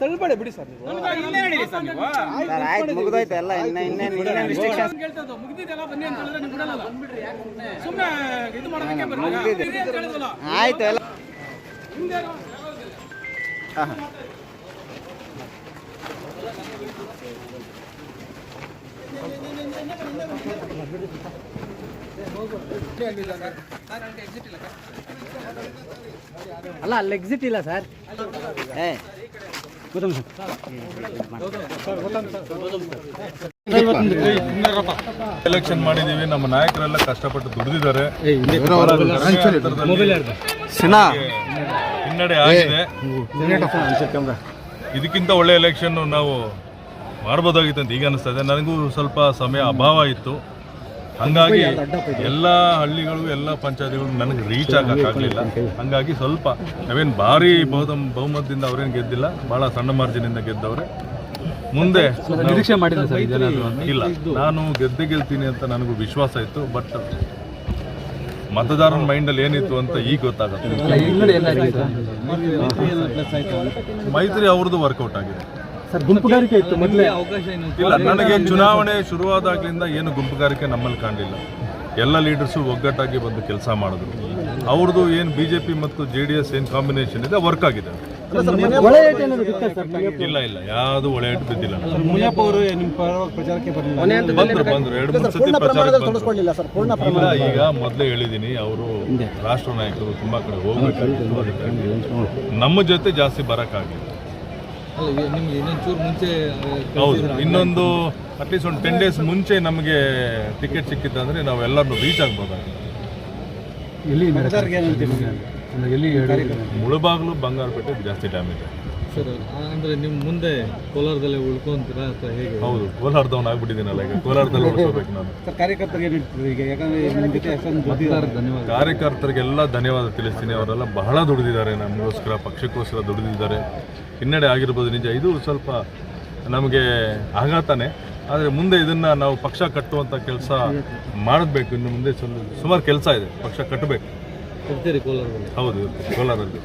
ತಳ್ಬೇಡಿ ಬಿಡಿ ಸರ್ ನೀವು. ಸರ್ ಆಯ್ತು ಮುಗಿದೋಯ್ತು ಎಲ್ಲ ಇನ್ನ ಇನ್ನೇನು ಇನ್ನೇನು ಬರಲ್ಲ. ಆಯ್ತು ಎಲ್ಲ. ಅಲ್ಲ ಅಲ್ಲಿ ಎಕ್ಸಿಟ್ ಇಲ್ಲ ಸರ್ ಏ ಎಲೆಕ್ಷನ್ ಮಾಡಿದೀವಿ ನಮ್ಮ ನಾಯಕರೆಲ್ಲ ಕಷ್ಟಪಟ್ಟು ದುಡಿದಿದ್ದಾರೆ. ಹಿನ್ನಡೆ ಆಗಿದೆ. ಇದಕ್ಕಿಂತ ಒಳ್ಳೆ ಎಲೆಕ್ಷನ್ ನಾವು ಮಾಡ್ಬೋದಾಗಿತ್ತು ಅಂತ ಈಗ ಅನಿಸ್ತಾ ಇದೆ. ನನಗೂ ಸ್ವಲ್ಪ ಸಮಯ ಅಭಾವ ಇತ್ತು. ಹಂಗಾಗಿ ಎಲ್ಲ ಹಳ್ಳಿಗಳು ಎಲ್ಲ ಪಂಚಾಯತಿಗಳು ನನಗೆ ರೀಚ್ ಆಗಕ್ಕಾಗಲಿಲ್ಲ ಹಂಗಾಗಿ ಸ್ವಲ್ಪ ನಾವೇನು ಭಾರಿ ಬಹುದ ಬಹುಮತದಿಂದ ಅವ್ರೇನು ಗೆದ್ದಿಲ್ಲ ಭಾಳ ಸಣ್ಣ ಮಾರ್ಜಿನಿಂದ ಗೆದ್ದವ್ರೆ. ಮುಂದೆ ನಿರೀಕ್ಷೆ ಮಾಡಿಲ್ಲ ಸರ್ ಇಲ್ಲ ನಾನು ಗೆದ್ದೆ ಗೆಲ್ತೀನಿ ಅಂತ ನನಗೂ ವಿಶ್ವಾಸ ಇತ್ತು ಬಟ್ ಮತದಾರನ ಮೈಂಡಲ್ಲಿ ಏನಿತ್ತು ಅಂತ ಈಗ ಗೊತ್ತಾಗುತ್ತೆ. ಮೈತ್ರಿ ಅವ್ರದ್ದು ವರ್ಕೌಟ್ ಆಗಿದೆ. ಗುಂಪುಗಾರಿಕೆ ಇತ್ತು ಮೊದಲೇ. ಇಲ್ಲ ನನಗೆ ಚುನಾವಣೆ ಶುರುವಾದಾಗ್ಲಿಂದ ಏನು ಗುಂಪುಗಾರಿಕೆ ನಮ್ಮಲ್ಲಿ ಕಾಣಲಿಲ್ಲ. ಎಲ್ಲ ಲೀಡರ್ಸು ಒಗ್ಗಟ್ಟಾಗಿ ಬಂದು ಕೆಲಸ ಮಾಡಿದ್ರು. ಅವ್ರದ್ದು ಏನು ಬಿ ಜೆ ಪಿ ಮತ್ತು ಜೆ ಡಿ ಎಸ್ ಏನು ಕಾಂಬಿನೇಷನ್ ಇದೆ ವರ್ಕ್ ಆಗಿದೆ ಇಲ್ಲ ಇಲ್ಲ ಯಾವುದು ಒಳೆ ಇಟ್ಟು ಬಿದ್ದಿಲ್ಲ. ಮುನಿಯಪ್ಪ ಅವರು ನಿಮ್ಮ ಪರವಾಗಿ ಪ್ರಚಾರಕ್ಕೆ ಬರಲಿಲ್ಲ ಬಂದ್ರು ಬಂದ್ರು. ಎರಡು ಮೂರು ಸತಿ ಪ್ರಚಾರಕ್ಕೆ. ಇಲ್ಲ ಈಗ ಮೊದಲೇ ಹೇಳಿದ್ದೀನಿ ಅವರು ರಾಷ್ಟ್ರ ನಾಯಕರು ತುಂಬಾ ಕಡೆ ಹೋಗಬೇಕು. ನಮ್ಮ ಜೊತೆ ಜಾಸ್ತಿ ಬರಕ್ಕಾಗಿಲ್ಲ ಹೌದು ಇನ್ನೊಂದು ಅಟ್ಲೀಸ್ಟ್ ಒಂದು ಟೆನ್ ಡೇಸ್ ಮುಂಚೆ ನಮಗೆ ಟಿಕೆಟ್ ಸಿಕ್ಕಿತ್ತಂದ್ರೆ ನಾವೆಲ್ಲರನ್ನು ರೀಚ್ ಆಗ್ಬೋದಾಗಿತ್ತು ಎಲ್ಲಿ ಮುಳುಬಾಗ್ಲು ಬಂಗಾರಪೇಟೆ ಜಾಸ್ತಿ ಡ್ಯಾಮೇಜ್ ಸರ್ ಅಂದ್ರೆ ನಿಮ್ಮ ಮುಂದೆ ಕೋಲಾರದಲ್ಲೇ ಉಳ್ಕೊಂತೀರಾ ಅಥವಾ ಹೇಗೆ? ಹೌದು ಕೋಲಾರದವನ್ ಆಗ್ಬಿಟ್ಟಿದ್ದೀನಲ್ಲ ಈಗ. ಕೋಲಾರದಲ್ಲಿ ಉಳ್ಕೋಬೇಕು ನಾನು. ಸರ್ ಕಾರ್ಯಕರ್ತರಿಗೆ ಈಗ? ಯಾಕಂದ್ರೆ ನಿಮ್ಮ ಜೊತೆ ಅಷ್ಟೊಂದು ಧನ್ಯವಾದ ಕಾರ್ಯಕರ್ತರಿಗೆಲ್ಲ ಧನ್ಯವಾದ ತಿಳಿಸ್ತೀನಿ. ಅವರೆಲ್ಲ ಬಹಳ ದುಡಿದಿದ್ದಾರೆ. ನಮಗೋಸ್ಕರ ಪಕ್ಷಕ್ಕೋಸ್ಕರ ದುಡಿದಿದ್ದಾರೆ. ಹಿನ್ನಡೆ ಆಗಿರ್ಬೋದು ನಿಜ ಇದು ಸ್ವಲ್ಪ ನಮಗೆ ಆಘಾತನೇ. ಆದರೆ ಮುಂದೆ ಇದನ್ನು ನಾವು ಪಕ್ಷ ಕಟ್ಟುವಂಥ ಕೆಲಸ ಮಾಡಬೇಕು ಇನ್ನು ಮುಂದೆ ಸ್ವಲ್ಪ ಸುಮಾರು ಕೆಲಸ ಇದೆ. ಪಕ್ಷ ಕಟ್ಟಬೇಕು ಇರ್ತೀರಿ ಕೋಲಾರದಲ್ಲಿ? ಹೌದು ಕೋಲಾರಲ್ಲಿ